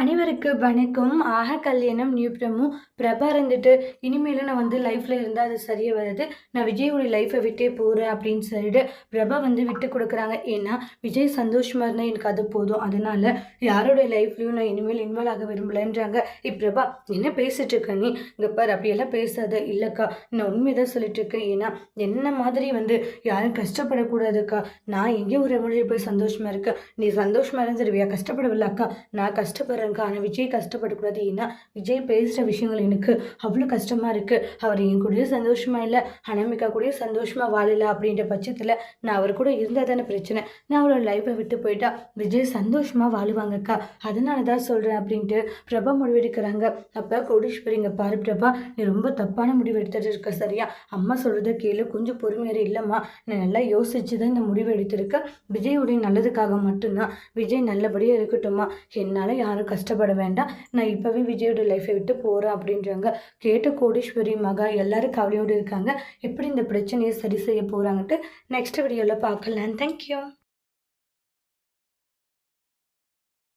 அனைவருக்கு வணக்கம். ஆக கல்யாணம் நியூ பிரமு பிரபா இருந்துட்டு இனிமேலும் நான் வந்து லைஃப்பில் இருந்தால் அது சரியாக வருது. நான் விஜயோடைய லைஃப்பை விட்டே போகிறேன் அப்படின்னு சொல்லிட்டு பிரபா வந்து விட்டு கொடுக்குறாங்க. ஏன்னா விஜய் சந்தோஷமாக இருந்தால் எனக்கு அது போதும். அதனால் யாரோடைய லைஃப்லையும் நான் இனிமேல் இன்வால்வ் ஆக விரும்பலைன்றாங்க. இ பிரபா என்ன பேசிகிட்டு இருக்க நீ? இங்கே பார் அப்படியெல்லாம் பேசாத. இல்லைக்கா நான் உண்மை தான் சொல்லிட்டு இருக்கேன். ஏன்னா என்ன மாதிரி வந்து யாரும் கஷ்டப்படக்கூடாதுக்கா. நான் எங்கேயும் ஒரு மொழியில் போய் சந்தோஷமாக இருக்கேன்? நீ சந்தோஷமாக இருந்துருவியா? கஷ்டப்படவில்லை அக்கா. நான் பாருங்க ஆனால் விஜய் கஷ்டப்படக்கூடாது. ஏன்னா விஜய் பேசுகிற விஷயங்கள் எனக்கு அவ்வளோ கஷ்டமாக இருக்குது அவர் என் கூடயே சந்தோஷமாக இல்லை. அனாமிகா கூடயும் சந்தோஷமாக வாழல அப்படின்ற பட்சத்தில் நான் அவர் கூட இருந்தால் தானே பிரச்சனை. நான் அவரோட லைஃப்பை விட்டு போயிட்டா விஜய் சந்தோஷமாக வாழுவாங்கக்கா அதனால தான் சொல்கிறேன் அப்படின்ட்டு பிரபா முடிவெடுக்கிறாங்க. அப்போ கோடீஸ்வரிங்க பாரு பிரபா நீ ரொம்ப தப்பான முடிவு எடுத்துகிட்டு இருக்க சரியா? அம்மா சொல்கிறத கேளு. கொஞ்சம் பொறுமையாக இல்லைம்மா. நான் நல்லா யோசிச்சு தான் இந்த முடிவு எடுத்திருக்கேன் விஜயுடைய நல்லதுக்காக மட்டும்தான். விஜய் நல்லபடியாக இருக்கட்டும்மா. என்னால் யாரும் கஷ்டப்பட வேண்டாம். நான் இப்போவே விஜயோட லைஃப்பை விட்டு போகிறேன் அப்படின்றாங்க கேட்ட கோடீஸ்வரி மகா எல்லாரும் கவலையோடு இருக்காங்க. எப்படி இந்த பிரச்சனையை சரி செய்ய போகிறாங்கன்ட்டு நெக்ஸ்ட் வீடியோவில் பார்க்கலாம். தேங்க்யூ